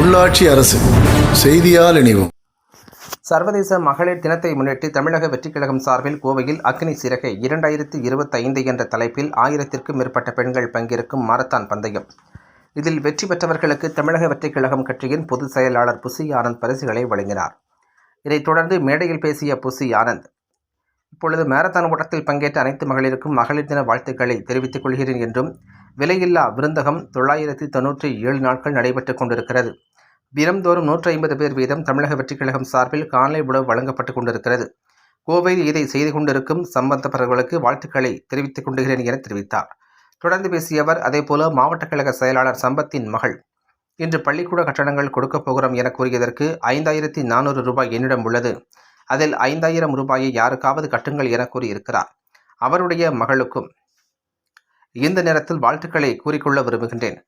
உள்ளாட்சி அரசு. செய்தியால் இணைவோம். சர்வதேச மகளிர் தினத்தை முன்னிட்டு தமிழக வெற்றிக் கழகம் சார்பில் கோவையில் அக்னி சிறகை இரண்டாயிரத்தி இருபத்தைந்து என்ற தலைப்பில் ஆயிரத்திற்கும் மேற்பட்ட பெண்கள் பங்கேற்கும் மாரத்தான் பந்தயம். இதில் வெற்றி பெற்றவர்களுக்கு தமிழக வெற்றிக் கழகம் கட்சியின் பொதுச் செயலாளர் புசி ஆனந்த் பரிசுகளை வழங்கினார். இதைத் தொடர்ந்து மேடையில் பேசிய புசி ஆனந்த் இப்பொழுது மாரத்தான் ஓட்டத்தில் பங்கேற்ற அனைத்து மகளிருக்கும் மகளிர் தின வாழ்த்துக்களை தெரிவித்துக் கொள்கிறேன் என்றும் விலையில்லா விருந்தகம் தொள்ளாயிரத்தி தொன்னூற்றி ஏழு நாட்கள் நடைபெற்றுக் கொண்டிருக்கிறது. தினம்தோறும் நூற்றி ஐம்பது பேர் வீதம் தமிழக வெற்றிக் கழகம் சார்பில் காலை உணவு வழங்கப்பட்டுக் கொண்டிருக்கிறது. கோவையில் இதை செய்து கொண்டிருக்கும் சம்பந்தப்பட்டவர்களுக்கு வாழ்த்துக்களை தெரிவித்துக் கொண்டுகிறேன் என தெரிவித்தார். தொடர்ந்து பேசிய அவர் அதேபோல மாவட்ட கழக செயலாளர் சம்பத்தின் மகள். இன்று பள்ளிக்கூட கட்டணங்கள் கொடுக்கப் போகிறோம் என கூறியதற்கு ஐந்தாயிரத்தி நானூறு ரூபாய் என்னிடம் உள்ளது. அதில் ஐந்தாயிரம் ரூபாயை யாருக்காவது கட்டுங்கள் என கூறியிருக்கிறார். அவருடைய மகளுக்கும் இந்த நேரத்தில் வாழ்த்துக்களை கூறிக்கொள்ள விரும்புகின்றேன்.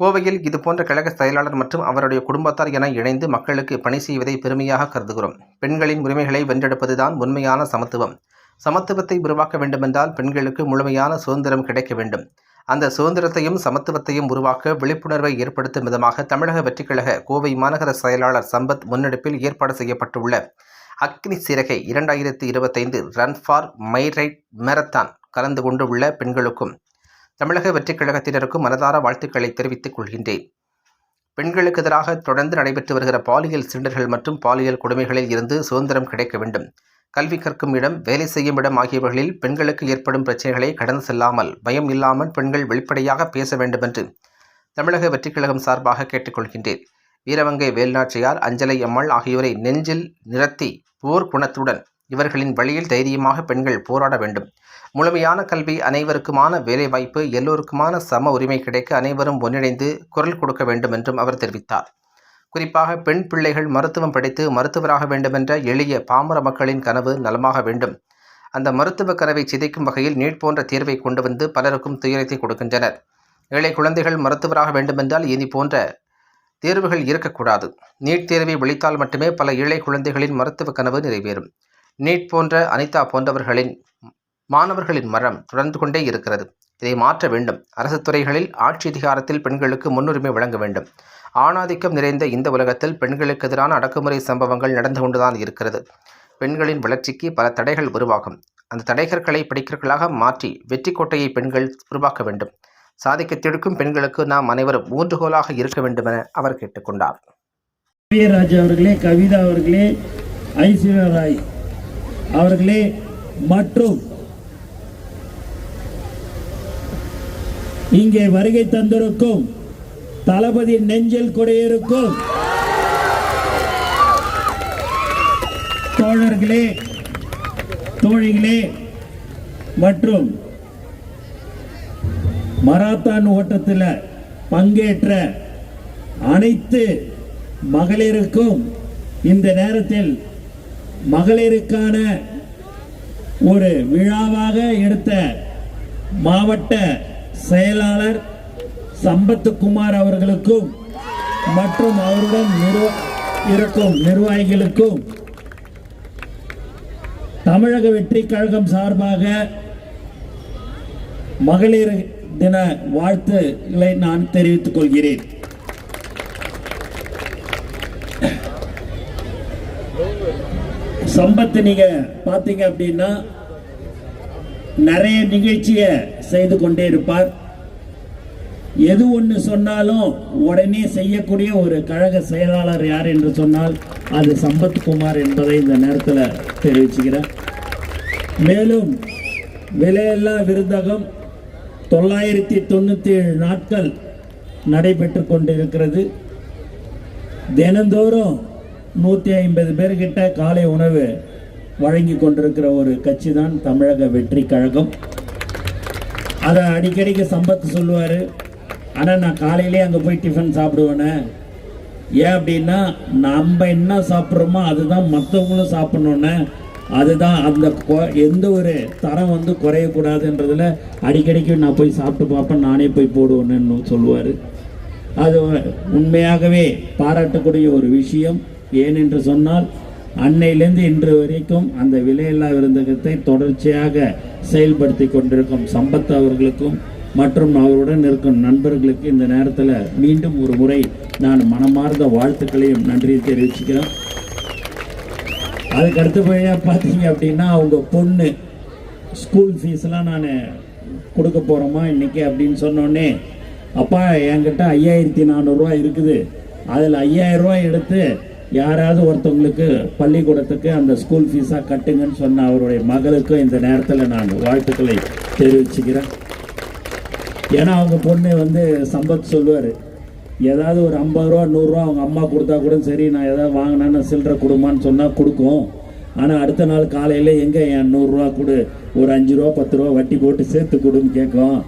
கோவையில் இதுபோன்ற கழக செயலாளர் மற்றும் அவருடைய குடும்பத்தார் என இணைந்து மக்களுக்கு பணி செய்வதை பெருமையாக கருதுகிறோம். பெண்களின் உரிமைகளை வென்றெடுப்பதுதான் உண்மையான சமத்துவம். சமத்துவத்தை உருவாக்க வேண்டுமென்றால் பெண்களுக்கு முழுமையான சுதந்திரம் கிடைக்க வேண்டும். அந்த சுதந்திரத்தையும் சமத்துவத்தையும் உருவாக்க விழிப்புணர்வை ஏற்படுத்தும் விதமாக தமிழக வெற்றிக்கழக கோவை மாநகர செயலாளர் சம்பத் முன்னெடுப்பில் ஏற்பாடு செய்யப்பட்டுள்ள அக்னி சிறகை இரண்டாயிரத்தி இருபத்தைந்து run for my right marathon கலந்து கொண்டுள்ள பெண்களுக்கும் தமிழக வெற்றிக் கழகத்தினருக்கும் மனதார வாழ்த்துக்களை தெரிவித்துக் கொள்கின்றேன். பெண்களுக்கு எதிராக தொடர்ந்து நடைபெற்று வருகிற பாலியல் சிலிண்டர்கள் மற்றும் பாலியல் கொடுமைகளில் இருந்து சுதந்திரம் கிடைக்க வேண்டும். கல்வி கற்கும் இடம் வேலை செய்யும் இடம் ஆகியவர்களில் பெண்களுக்கு ஏற்படும் பிரச்சனைகளை கடந்து செல்லாமல் பயம் இல்லாமல் பெண்கள் வெளிப்படையாக பேச வேண்டும் என்று தமிழக வெற்றிக் கழகம் சார்பாக கேட்டுக்கொள்கின்றேன் வீரவங்கை வேல்நாச்சியார் அஞ்சலை அம்மாள் ஆகியோரை நெஞ்சில் நிறத்தி போர் குணத்துடன் இவர்களின் வழியில் தைரியமாக பெண்கள் போராட வேண்டும். முழுமையான கல்வி அனைவருக்குமான வேலைவாய்ப்பு எல்லோருக்குமான சம உரிமை கிடைக்க அனைவரும் ஒன்றிணைந்து குரல் கொடுக்க வேண்டும் என்றும் அவர் தெரிவித்தார். குறிப்பாக பெண் பிள்ளைகள் மருத்துவம் படித்து மருத்துவராக வேண்டுமென்ற எளிய பாமர மக்களின் கனவு நலமாக வேண்டும். அந்த மருத்துவ கனவை சிதைக்கும் வகையில் நீட் போன்ற தீர்வை கொண்டு வந்து பலருக்கும் துயரத்தை கொடுக்கின்றனர். ஏழை குழந்தைகள் மருத்துவராக வேண்டுமென்றால் இனி போன்ற தேர்வுகள் இருக்கக்கூடாது. நீட் தேர்வை விழித்தால் மட்டுமே பல ஏழை குழந்தைகளின் மருத்துவ கனவு நிறைவேறும். நீட் போன்ற அனிதா போன்றவர்களின் மாணவர்களின் மரம் தொடர்ந்து கொண்டே இருக்கிறது. இதை மாற்ற வேண்டும். அரசு துறைகளில் ஆட்சி அதிகாரத்தில் பெண்களுக்கு முன்னுரிமை வழங்க வேண்டும். ஆணாதிக்கம் நிறைந்த இந்த உலகத்தில் பெண்களுக்கு எதிரான அடக்குமுறை சம்பவங்கள் நடந்து கொண்டுதான் இருக்கிறது. பெண்களின் வளர்ச்சிக்கு பல தடைகள் உருவாகும். அந்த தடைகற்களை படிக்கற்களாக மாற்றி வெற்றி கோட்டையை பெண்கள் உருவாக்க வேண்டும். சாதிக்க திடுக்கும் பெண்களுக்கு நாம் அனைவரும் ஊன்றுகோலாக இருக்க வேண்டும் என அவர் கேட்டுக்கொண்டார் ராஜா அவர்களே கவிதா அவர்களே ஐஸ்வர்யா ராய் அவர்களே மற்றும் இங்கே வருகை தந்திருக்கும் தளபதி நெஞ்சில் கொடையிருக்கும் தோழர்களே தோழிகளே மற்றும் மராத்தான் ஓட்டத்தில் பங்கேற்ற அனைத்து மகளிருக்கும் இந்த நேரத்தில் மகளிருக்கான ஒரு விழாவாக எடுத்த மாவட்ட செயலாளர் சம்பத்துக்குமார் அவர்களுக்கும் மற்றும் அவருடன் இருக்கும் நிர்வாகிகளுக்கும் தமிழக வெற்றி கழகம் சார்பாக மகளிர் தின வாழ்த்துகளை நான் தெரிவித்துக் கொள்கிறேன். சம்பத்து நீங்க பாத்தீங்க அப்படின்னா நிறைய நிகழ்ச்சியை செய்து கொண்டே இருப்பார். எது ஒன்று சொன்னாலும் உடனே செய்யக்கூடிய ஒரு கழக செயலாளர் யார் என்று சொன்னால் அது சம்பத்குமார் என்பதை இந்த நேரத்தில் தெரிவிச்சுக்கிறேன். மேலும் விலையில்லா விருந்தகம் தொள்ளாயிரத்தி தொண்ணூற்றி ஏழு நாட்கள் நடைபெற்று கொண்டிருக்கிறது. தினந்தோறும் நூற்றி ஐம்பது பேர்கிட்ட காலை உணவு வழங்கி கொண்டிருக்கிற ஒரு கட்சி தான் தமிழக வெற்றி கழகம். அதை அடிக்கடிக்கு சம்பத்து சொல்லுவார் ஆனால் நான் காலையிலே அங்கே போய் டிஃபன் சாப்பிடுவேனே. ஏன் அப்படின்னா நம்ம என்ன சாப்பிட்றோமோ அதுதான் மற்றவங்களும் சாப்பிட்ணுன்னு அதுதான் அந்த கொ- எந்த ஒரு தரம் வந்து குறையக்கூடாதுன்றதில் அடிக்கடிக்கு நான் போய் சாப்பிட்டு பார்ப்பேன் நானே போய் போடுவேன்னு சொல்லுவார். அது உண்மையாகவே பாராட்டக்கூடிய ஒரு விஷயம். ஏனென்று சொன்னால் அன்னையிலேருந்து இன்று வரைக்கும் அந்த விலையில்லா விருந்தகத்தை தொடர்ச்சியாக செயல்படுத்தி கொண்டிருக்கும் சம்பத் அவர்களுக்கும் மற்றும் அவருடன் இருக்கும் நண்பர்களுக்கு இந்த நேரத்தில் மீண்டும் ஒரு முறை நான் மனமார்ந்த வாழ்த்துக்களையும் நன்றியை தெரிவிச்சுக்கிறேன். அதுக்கு அடுத்தபடியாக பார்த்தீங்க அப்படின்னா அவங்க பொண்ணு ஸ்கூல் ஃபீஸ்லாம் நான் கொடுக்க போகிறோமா இன்னைக்கு அப்படின்னு சொன்னோடனே அப்பா என்கிட்ட ஐயாயிரத்தி நானூறுரூவா இருக்குது. அதில் ஐயாயிரரூவா எடுத்து யாராவது ஒருத்தவங்களுக்கு பள்ளிக்கூடத்துக்கு அந்த ஸ்கூல் ஃபீஸாக கட்டுங்கன்னு சொன்ன அவருடைய மகளுக்கும் இந்த நேரத்தில் நான் வாழ்த்துக்களை தெரிவிச்சுக்கிறேன். ஏன்னா அவங்க பொண்ணு வந்து சம்பத் சொல்லுவார் ஏதாவது ஒரு ஐம்பது ரூபா நூறுரூவா அவங்க அம்மா கொடுத்தா கூட சரி நான் ஏதாவது வாங்கினேன்னு சில்லற கொடுமான்னு சொன்னால் கொடுக்கும். ஆனால் அடுத்த நாள் காலையில் எங்கே என் நூறுரூவா கொடு ஒரு அஞ்சு ரூபா பத்து ரூபா வட்டி போட்டு சேர்த்து கொடுன்னு கேட்கும்.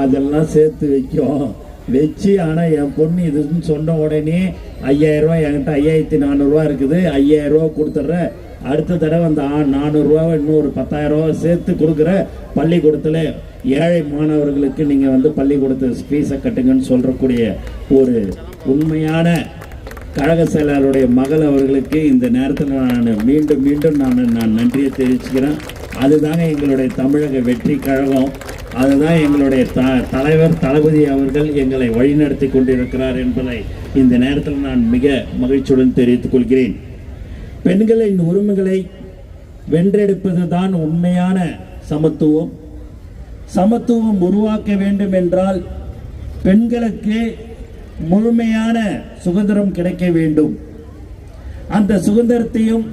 அதெல்லாம் சேர்த்து வைக்கும். வச்சு ஆனால் என் பொண்ணு இதுன்னு சொன்ன உடனே ஐயாயிரரூவா என்கிட்ட ஐயாயிரத்தி நானூறுரூவா இருக்குது. ஐயாயிரரூவா கொடுத்துட்றேன். அடுத்த தடவை அந்த ஆ- நானூறுரூவாவை இன்னொரு பத்தாயிரரூவா சேர்த்து கொடுக்குற பள்ளிக்கூடத்தில் ஏழை மாணவர்களுக்கு நீங்கள் வந்து பள்ளிக்கூடத்து ஃபீஸை கட்டுங்கன்னு சொல்கிறக்கூடிய ஒரு உண்மையான கழக செயலாளருடைய மகள் அவர்களுக்கு இந்த நேரத்தில் நான் மீண்டும் மீண்டும் நான் நான் நன்றியை தெரிவிச்சுக்கிறேன். அதுதாங்க எங்களுடைய தமிழக வெற்றி கழகம். அதுதான் எங்களுடைய த தலைவர் தளபதி அவர்கள் எங்களை வழிநடத்தி கொண்டிருக்கிறார் என்பதை இந்த நேரத்தில் நான் மிக மகிழ்ச்சியுடன் தெரிவித்துக் கொள்கிறேன். பெண்களின் உரிமைகளை வென்றெடுப்பது தான் உண்மையான சமத்துவம். சமத்துவம் உருவாக்க வேண்டும் என்றால் பெண்களுக்கு முழுமையான சுதந்திரம் கிடைக்க வேண்டும். அந்த சுதந்திரத்தையும்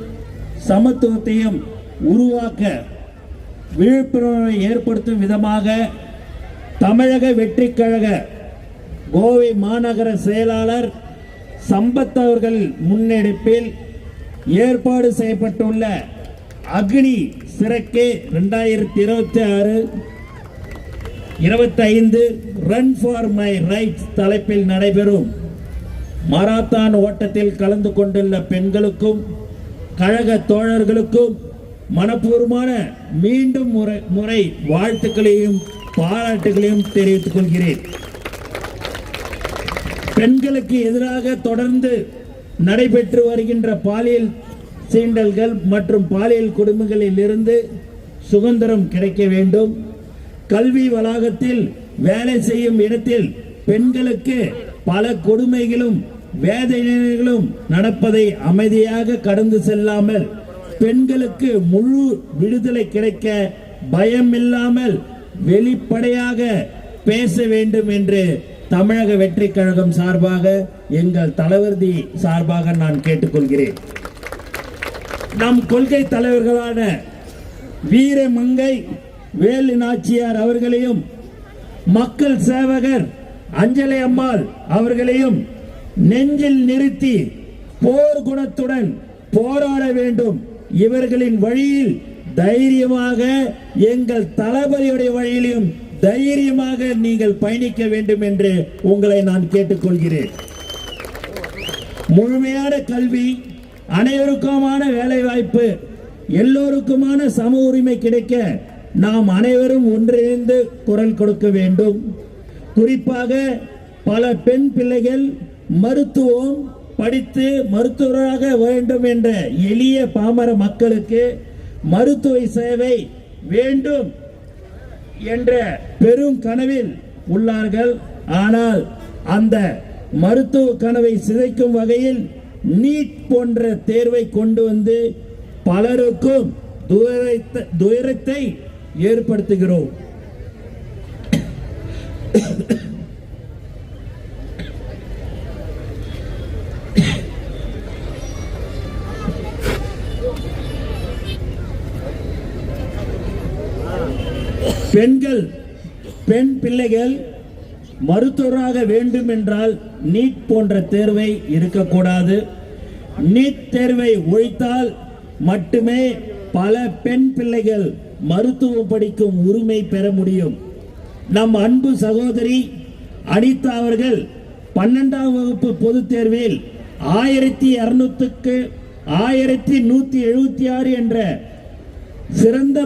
சமத்துவத்தையும் உருவாக்க விழிப்புணர்வை ஏற்படுத்தும் விதமாக தமிழக வெற்றிக்கழக கோவை மாநகர செயலாளர் சம்பத் அவர்கள் முன்னெடுப்பில் ஏற்பாடு செய்யப்பட்டுள்ள அக்னி சிறக்கே ரெண்டாயிரத்தி இருபத்தி ஆறு இருபத்தைந்து ரன் ஃபார் மை ரைட்ஸ் தலைப்பில் நடைபெறும் மராத்தான் ஓட்டத்தில் கலந்து கொண்டுள்ள பெண்களுக்கும் கழக தோழர்களுக்கும் மனப்பூர்வமான மீண்டும் முறை முறை வாழ்த்துக்களையும் பாராட்டுகளையும் தெரிவித்துக் கொள்கிறேன். பெண்களுக்கு எதிராக தொடர்ந்து நடைபெற்று வருகின்ற பாலியல் சீண்டல்கள் மற்றும் பாலியல் கொடுமைகளில் இருந்து சுதந்திரம் கிடைக்க வேண்டும். கல்வி வளாகத்தில் வேலை செய்யும் இடத்தில் பெண்களுக்கு பல கொடுமைகளும் வேதனைகளும் நடப்பதை அமைதியாக கடந்து செல்லாமல் பெண்களுக்கு முழு விடுதலை கிடைக்க பயமில்லாமல் வெளிப்படையாக பேச வேண்டும் என்று தமிழக வெற்றி கழகம் சார்பாக எங்கள் தலைவர்தி சார்பாக நான் கேட்டுக்கொள்கிறேன். நம் கொள்கை தலைவர்களான வீரமங்கை வேலு நாச்சியார் அவர்களையும் மக்கள் சேவகர் அஞ்சலி அம்மாள் அவர்களையும் நெஞ்சில் நிறுத்தி போர் குணத்துடன் போராட வேண்டும். இவர்களின் வழியில் தைரியமாக எங்கள் தளபதியுடைய வழியிலும் தைரியமாக நீங்கள் பயணிக்க வேண்டும் என்று உங்களை நான் கேட்டுக்கொள்கிறேன். முழுமையான கல்வி அனைவருக்குமான வேலை வாய்ப்பு எல்லோருக்குமான சம உரிமை கிடைக்க நாம் அனைவரும் ஒன்றிணைந்து குரல் கொடுக்க வேண்டும். குறிப்பாக பல பெண் பிள்ளைகள் மருத்துவம் படித்து மருத்துவராக வேண்டும் என்ற எளிய பாமர மக்களுக்கு மருத்துவ சேவை வேண்டும் என்ற பெரும் கனவில் உள்ளார்கள். ஆனால் அந்த மருத்துவ கனவை சிதைக்கும் வகையில் நீட் போன்ற தேர்வை கொண்டு வந்து பலருக்கும் துயரத்தை துயரத்தை ஏற்படுத்துகிறோம். பெண்கள் பெண் பிள்ளைகள் மருத்துவராக வேண்டும் என்றால் நீட் போன்ற தேர்வை இருக்கக்கூடாது நீட் தேர்வை ஒழித்தால் மட்டுமே பல பெண் பிள்ளைகள் மருத்துவம் படிக்கும் உரிமை பெற முடியும். நம் அன்பு சகோதரி அனிதா அவர்கள் பன்னெண்டாம் வகுப்பு பொதுத் தேர்வில் ஆயிரத்தி இருநூத்துக்கு ஆயிரத்தி நூத்தி எழுபத்தி ஆறு என்ற சிறந்த